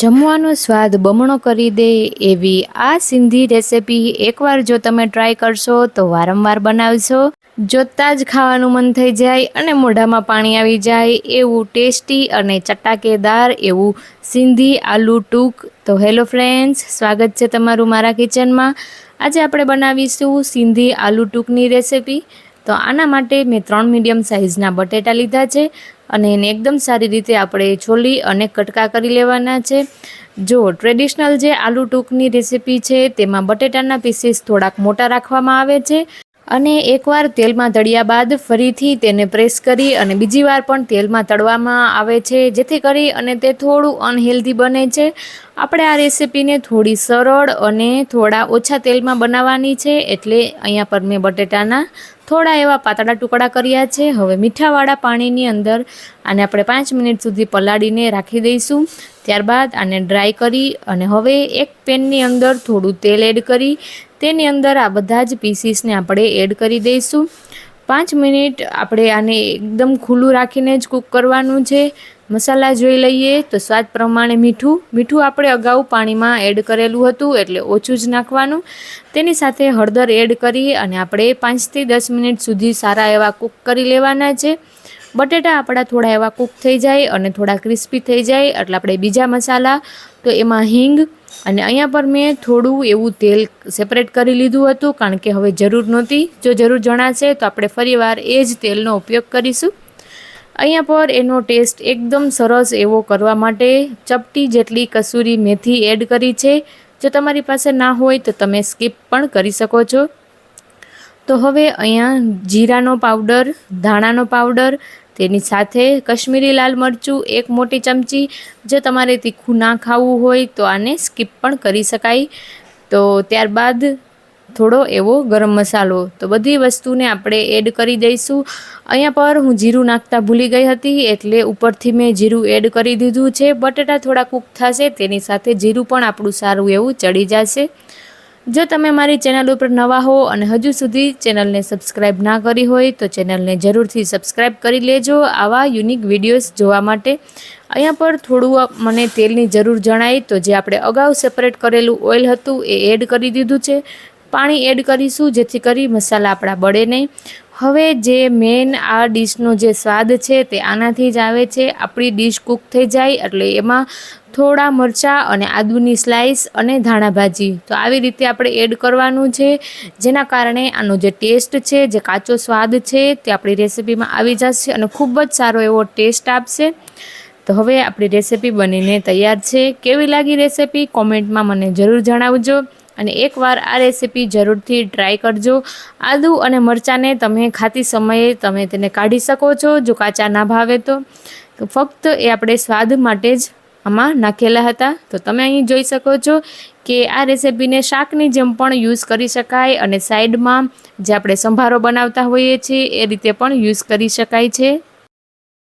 જમવાનો સ્વાદ બમણો કરી દે એવી આ સિંધી રેસિપી એકવાર જો તમે ટ્રાય કરશો તો વારંવાર બનાવશો. જોતાં જ ખાવાનું મન થઈ જાય અને મોઢામાં પાણી આવી જાય એવું ટેસ્ટી અને ચટાકેદાર એવું સિંધી આલુ ટૂક. તો હેલો ફ્રેન્ડ્સ સ્વાગત છે તમારું મારા કિચનમાં આજે આપણે બનાવીશું સિંધી આલુ ટૂકની રેસિપી. તો આના માટે મેં ત્રણ મીડિયમ સાઇઝના બટેટા લીધા છે અને એને એકદમ સારી રીતે આપણે છોલી અને કટકા કરી લેવાના છે. જો ટ્રેડિશનલ જે આલુ ટૂકની રેસિપી છે, તેમાં બટેટાના પીસીસ થોડાક મોટા રાખવામાં આવે છે અને એકવાર તેલમાં તળ્યા બાદ ફરીથી તેને પ્રેસ કરી અને બીજી વાર પણ તેલમાં તળવામાં આવે છે, જેથી કરી અને તે થોડું અનહેલ્ધી બને છે. આપણે આ રેસીપીને થોડી સરળ અને થોડા ઓછા તેલમાં બનાવવાની છે, એટલે અહીંયા પર મેં બટેટાના થોડા એવા પાતળા ટુકડા કર્યા છે. હવે મીઠાવાળા પાણીની અંદર આને આપણે પાંચ મિનિટ સુધી પલાળીને રાખી દઈશું. ત્યારબાદ આને ડ્રાય કરી અને હવે એક પેનની અંદર થોડું તેલ એડ કરી, તેની અંદર આ બધા જ પીસીસને આપણે એડ કરી દઈશું. પાંચ મિનિટ આપણે આને એકદમ ખુલ્લું રાખીને જ કૂક કરવાનું છે. મસાલા જોઈ લઈએ તો સ્વાદ પ્રમાણે મીઠું. મીઠું આપણે અગાઉ પાણીમાં એડ કરેલું હતું એટલે ઓછું જ નાખવાનું. તેની સાથે હળદર એડ કરી અને આપણે પાંચથી દસ મિનિટ સુધી સારા એવા કૂક કરી લેવાના છે. બટેટા આપણા થોડા એવા કૂક થઈ જાય અને થોડા ક્રિસ્પી થઈ જાય. એટલે આપણે બીજા મસાલા, તો એમાં હિંગ અને અહીંયા પર મેં થોડું એવું તેલ સેપરેટ કરી લીધું હતું, કારણ કે હવે જરૂર નહોતી. જો જરૂર જણાશે તો આપણે ફરીવાર એ જ તેલનો ઉપયોગ કરીશું. અહીંયા પર એનો ટેસ્ટ એકદમ સરસ એવો કરવા માટે ચપટી જેટલી કસૂરી મેથી એડ કરી છે. જો તમારી પાસે ના હોય તો તમે સ્કીપ પણ કરી શકો છો. તો હવે અહીંયા જીરાનો પાવડર, ધાણાનો પાવડર, તેની સાથે કશ્મીરી લાલ મરચું, એક મોટી ચમચી. જો તમારે તીખું ના ખાવું હોય તો આને સ્કીપ પણ કરી શકાય. તો ત્યારબાદ થોડો એવો ગરમ મસાલો. તો બધી વસ્તુને આપણે એડ કરી દઈશું. અહીંયા પર હું જીરું નાખતા ભૂલી ગઈ હતી, એટલે ઉપરથી મેં જીરું એડ કરી દીધું છે. બટેટા થોડા કૂક થશે, તેની સાથે જીરું પણ આપણું સારું એવું ચડી જશે. જો તમે મારી ચેનલ ઉપર નવા હો અને હજુ સુધી ચેનલને સબસ્ક્રાઈબ ના કરી હોય, તો ચેનલને જરૂરથી સબસ્ક્રાઈબ કરી લેજો આવા યુનિક વિડીયોઝ જોવા માટે. અહીંયા પર થોડું મને તેલની જરૂર જણાય, તો જે આપણે અગાઉ સેપરેટ કરેલું ઓઇલ હતું, એ એડ કરી દીધું છે. પાણી એડ કરીશું, જેથી કરી મસાલા આપણા બળે નહીં. હવે જે મેન આ ડીશનો જે સ્વાદ છે તે આનાથી જ આવે છે. આપણી ડીશ કૂક થઈ જાય, એટલે એમાં થોડા મરચાં અને આદુની સ્લાઇસ અને ધાણા ભાજી તો આવી રીતે આપણે એડ કરવાનું છે. જેના કારણે આનો જે ટેસ્ટ છે, જે કાચો સ્વાદ છે, તે આપણી રેસિપીમાં આવી જશે અને ખૂબ જ સારો એવો ટેસ્ટ આપશે. તો હવે આપણી રેસિપી બનીને તૈયાર છે. કેવી લાગી રેસીપી? કોમેન્ટમાં મને જરૂર જણાવજો. અને એકવાર આ રેસીપી જરૂરથી ટ્રાય કરજો. આદુ અને મરચાંને તમે ખાતી સમયે તમે તેને કાઢી શકો છો, જો કાચા ના ભાવે તો. ફક્ત એ આપણે સ્વાદ માટે જ આમાં નાખેલા હતા. તો તમે અહીં જોઈ શકો છો કે આ રેસીપીને શાકની જેમ પણ યુઝ કરી શકાય અને સાઈડમાં જે આપણે સંભારો બનાવતા હોઈએ છીએ, એ રીતે પણ યુઝ કરી શકાય છે.